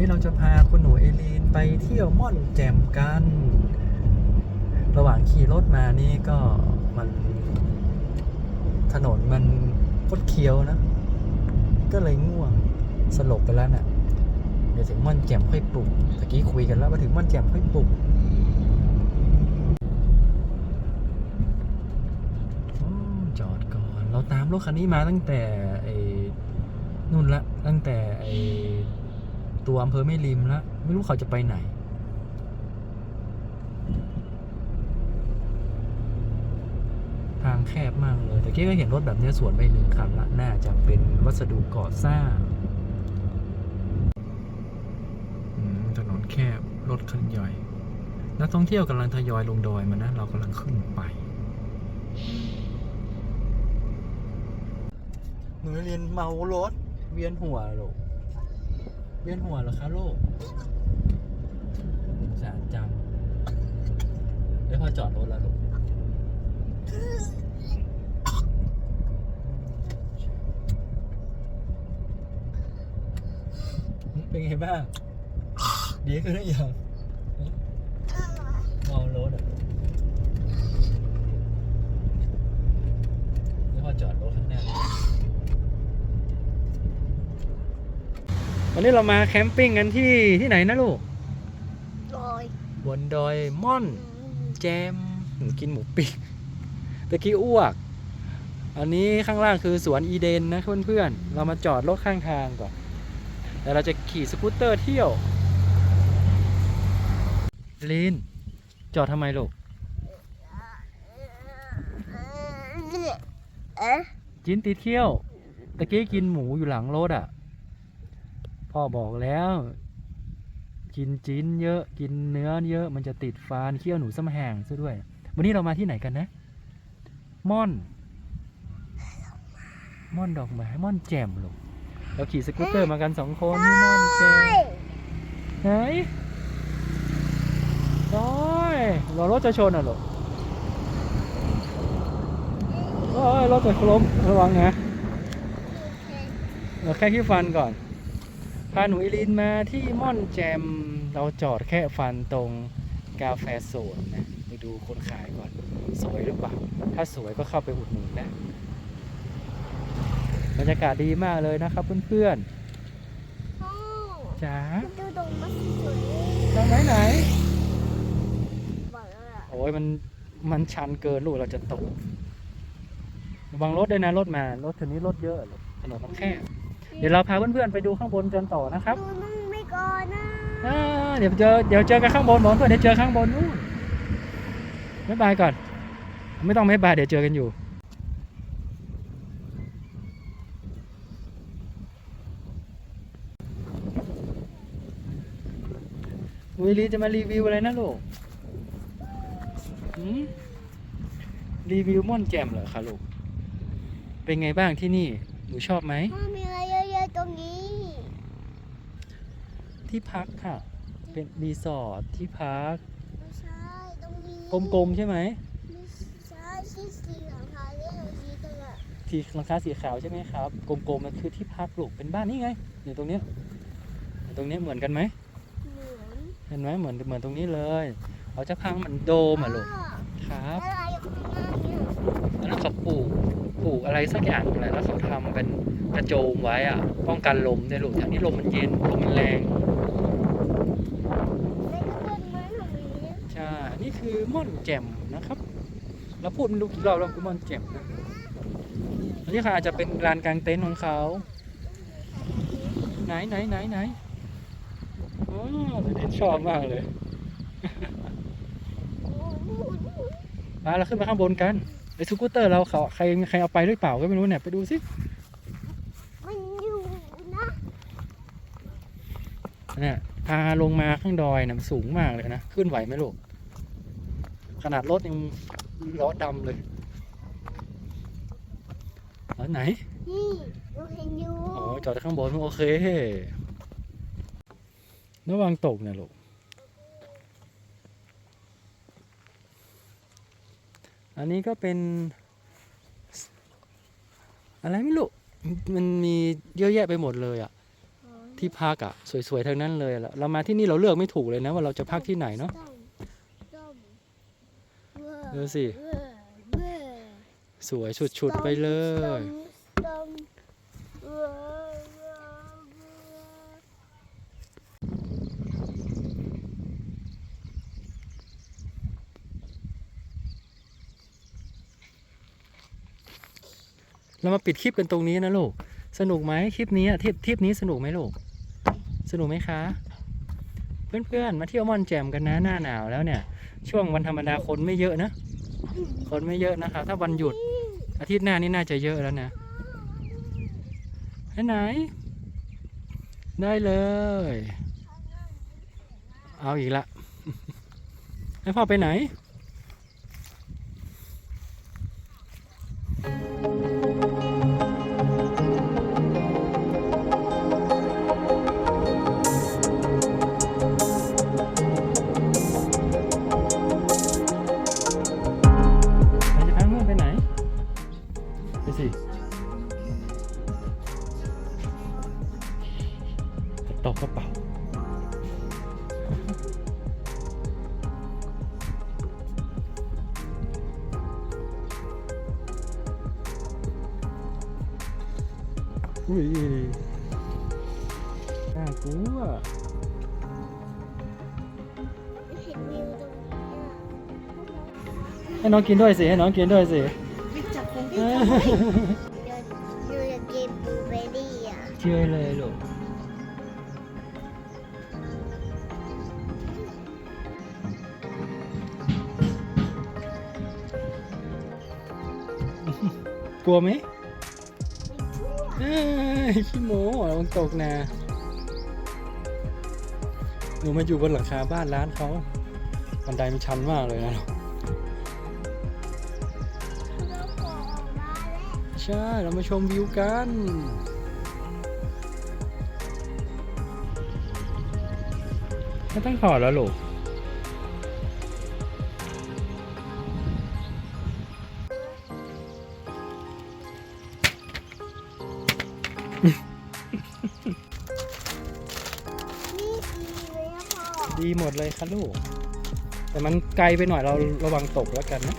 นี้เราจะพาคุณหนูเอลีนไปเที่ยวม่อนแจ่มกัน ระหว่างขี่รถมานี่ก็มันถนนมันคดเคี้ยวนะ ก็เลยง่วงสลบไปแล้วน่ะ เดี๋ยวถึงม่อนแจ่มค่อยปลุกตะกี้คุยกันแล้วว่าถึงม่อนแจ่มค่อยปลุกจอดก่อน เราตามรถคันนี้มาตั้งแต่ไอ้นู่นละตั้งแต่ไอ้ ตัวอำเภอไม่ริมและไม่รู้เขาจะไปไหน ทางแคบมากเลย แต่กี้ก็เห็นรถแบบนี้สวนไปหนึ่งคันละ น่าจะเป็นวัสดุก่อสร้างถนนแคบ รถคันใหญ่นักท่องเที่ยวกำลังทยอยลงดอยมานะ เรากำลังขึ้นไปหนูเรียนเมารถ เวียนหัวลูก เวียนหัวเหรอคะลูกสาจังแล้วพอจอดรถแล้วลูกเป็นไงบ้าง ดีขึ้นหรือยังเมารถอะแล้วพอจอดรถข้างหน้า วันนี้เรามาแคมปิ้งกันที่ที่ไหนนะลูกลอยบนดอยม่อน แจมหนูกินหมูปิ้งตะกี้อ้วก อันนี้ข้างล่างคือสวนอีเดนนะเพื่อนๆ เรามาจอดรถข้างทางก่อนแต่เราจะขี่สกูตเตอร์เที่ยวลินจอดทำไมลูกเอ๊ะ จินติดเที่ยว ตะกี้กินหมูอยู่หลังรถอะ พ่อบอกแล้ว กินจิ้นเยอะกินเนื้อเยอะมันจะติดฟันเคี้ยวหนูซ้ำแหงซะด้วย วันนี้เรามาที่ไหนกันนะ ม่อน ม่อนดอกไม้ม่อนแจ่มลูกเราขี่สกูตเตอร์มากันสองคนที่ม่อนแจ่มไหนโอ้ยเรารถจะชนอะลูกโอ้ยรถจะล้มระวังนะเราแค่ขี้ฟันก่อน พาหนูอิลินมาที่ม่อนแจมเราจอดแค่ฟันตรงกาแฟสวนนะไปดูคนขายก่อน สวยหรือเปล่า ถ้าสวยก็เข้าไปอุดหนุนนะบรรยากาศดีมากเลยนะครับเพื่อนพ่อๆจ๋าดูตรงมัสสวยตรงไหนไหนบอกแล้วอะโอ้ยมันมันชันเกินลูกเราจะตกระวังรถด้วยนะรถมารถคันนี้รถเยอะลูกถนนมันแคบ เดี๋ยวเราพาเพื่อนๆไปดูข้างบนกันต่อนะครับดูนั่งไม่ก่อนนะอ่าเดี๋ยวเจอเดี๋ยวเจอกันข้างบนบอกเพื่อนเดี๋ยวเจอข้างบนนู่นบ๊ายบายก่อน ไม่ต้องบ๊ายบายเดี๋ยวเจอกันอยู่วิลีจะมารีวิวอะไรนะลูกหืมรีวิวม่อนแจ่มเหรอคะลูก เป็นไงบ้างที่นี่ หนูชอบไหม พ่อมีอะไรเยอะๆตรงนี้ ที่พักค่ะ เป็นรีสอร์ทที่พัก ไม่ใช่ตรงนี้กลมๆใช่ไหมไม่ใช่ที่สีหลังคาเรียกว่าสีตรงอะที่หลังคาสีขาวใช่ไหมครับ กลมๆมันคือที่พักลูกเป็นบ้านนี่ไงอยู่ตรงเนี้ยอยู่ตรงเนี้ยเหมือนกันไหมเหมือนเห็นไหมเหมือนเหมือนตรงนี้เลยเขาจะพังเหมือนโดมอะลูกพ่อครับอะไรอยู่ข้างหน้าเนี่ยแล้วเขาปลูกปลูกอะไรสักอย่างอะไรแล้วเขาทำเป็นกระโจมไว้อะป้องกันลมด้วยลูกแถวนี้ลมมันเย็นลมมันแรง ในกระเบื้องไม้ของนี้ ใช่นี่ คือม่อนแจ่มนะครับ เราพูดไมันรู้กี่รอบแล้วคือม่อนแจ่มนะอันนี้ค่ะอาจจะเป็นลานกลางเต็นท์ของเขา ไหนไหนไหนไหนอ๋อเด็กชอบมากเลยโอ้โหมาเราขึ้นมาข้างบนกันไอ้สกูตเตอร์เราเขาใครใครเอาไปหรือเปล่าก็ไม่รู้เนี่ยไปดูสิมันอยู่นะเนี่ยพาลงมาข้างดอยนะมันสูงมากเลยนะ ขึ้นไหวไหมลูก ขนาดรถยังล้อดำเลยอ๋อไหน นี่เราเห็นอยู่อ๋อจอดข้างบนโอเคระวังตกนะลูกอันนี้ก็เป็น อะไรไม่รู้มันมีเยอะแยะไปหมดเลยอะที่พักอะสวยๆทั้งนั้นเลยละเรามาที่นี่เราเลือกไม่ถูกเลยนะ ว่าเราจะพักที่ไหนเนาะต้มต้มเวอร์ ดูสิเวอร์เวอร์สวยชุดๆไปเลย เรามาปิดคลิปกันตรงนี้นะลูก สนุกไหมคลิปนี้ทริปทริปนี้สนุกไหมลูก สนุกไหมคะ เพื่อนๆ มาเที่ยวม่อนแจ่มกันนะหน้าหนาวแล้วเนี่ย ช่วงวันธรรมดาคนไม่เยอะนะ คนไม่เยอะนะคะ ถ้าวันหยุด อาทิตย์หน้านี่น่าจะเยอะแล้วนะไปไหน ได้เลย เอาอีกละให้พ่อไปไหน อุ้ยน่ากลัวเห็นวิวตรงนี้อะใขี้โม้ระวังตกนะ หนูมาอยู่บนหลังคาบ้านร้านเขาบันไดมันชันมากเลยนะ ใช่ เรามาชมวิวกันไม่ต้องถอดแล้วลูก นี่ดีเลยนะพ่อ ดีหมดเลยค่ะลูก แต่มันไกลไปหน่อยเราระวังตกแล้วกันนะ